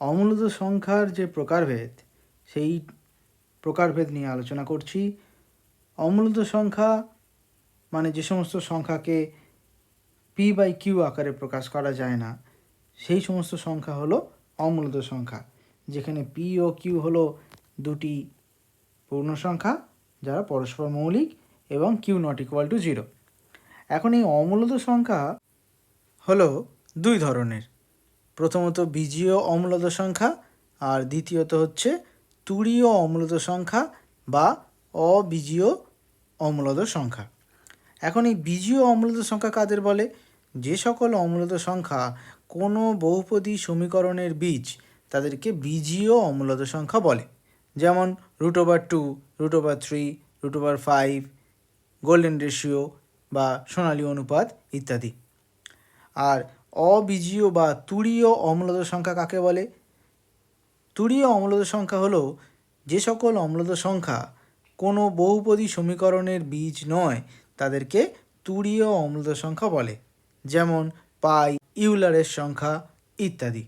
অমূলত সংখ্যার যে প্রকারভেদ, সেই প্রকারভেদ নিয়ে আলোচনা করছি। অমূলত সংখ্যা মানে যে সমস্ত সংখ্যাকে পি বাই কিউ আকারে প্রকাশ করা যায় না, সেই সমস্ত সংখ্যা হলো অমূলত সংখ্যা, যেখানে পি ও কিউ হলো দুটি পূর্ণ সংখ্যা, যারা পরস্পর মৌলিক এবং Q not equal to zero এখন এই অমূলত সংখ্যা হলো দুই ধরনের। প্রথমত বীজীয় অমূলত সংখ্যা, আর দ্বিতীয়ত হচ্ছে তুরীয় অমূলত সংখ্যা বা অবীজীয় অমূলত সংখ্যা। এখন এই বীজীয় অমূলত সংখ্যা কাদের বলে? যে সকল অমূলত সংখ্যা কোনো বহুপদী সমীকরণের বীজ তাদেরকে বীজীয় অমূলত সংখ্যা বলে। যেমন root over two root over three root over five golden ratio বা সোনালী অনুপাত ইত্যাদি। আর অবীজীয় বা তুরীয় অম্লদ সংখ্যা কাকে বলে? তুরীয় অম্লদ সংখ্যা হলো যে সকল অম্লদ সংখ্যা কোনো বহুপদী সমীকরণের বীজ নয়, তাদেরকে তুরীয় অম্লদ সংখ্যা বলে। যেমন পাই, ইউলারের সংখ্যা ইত্যাদি।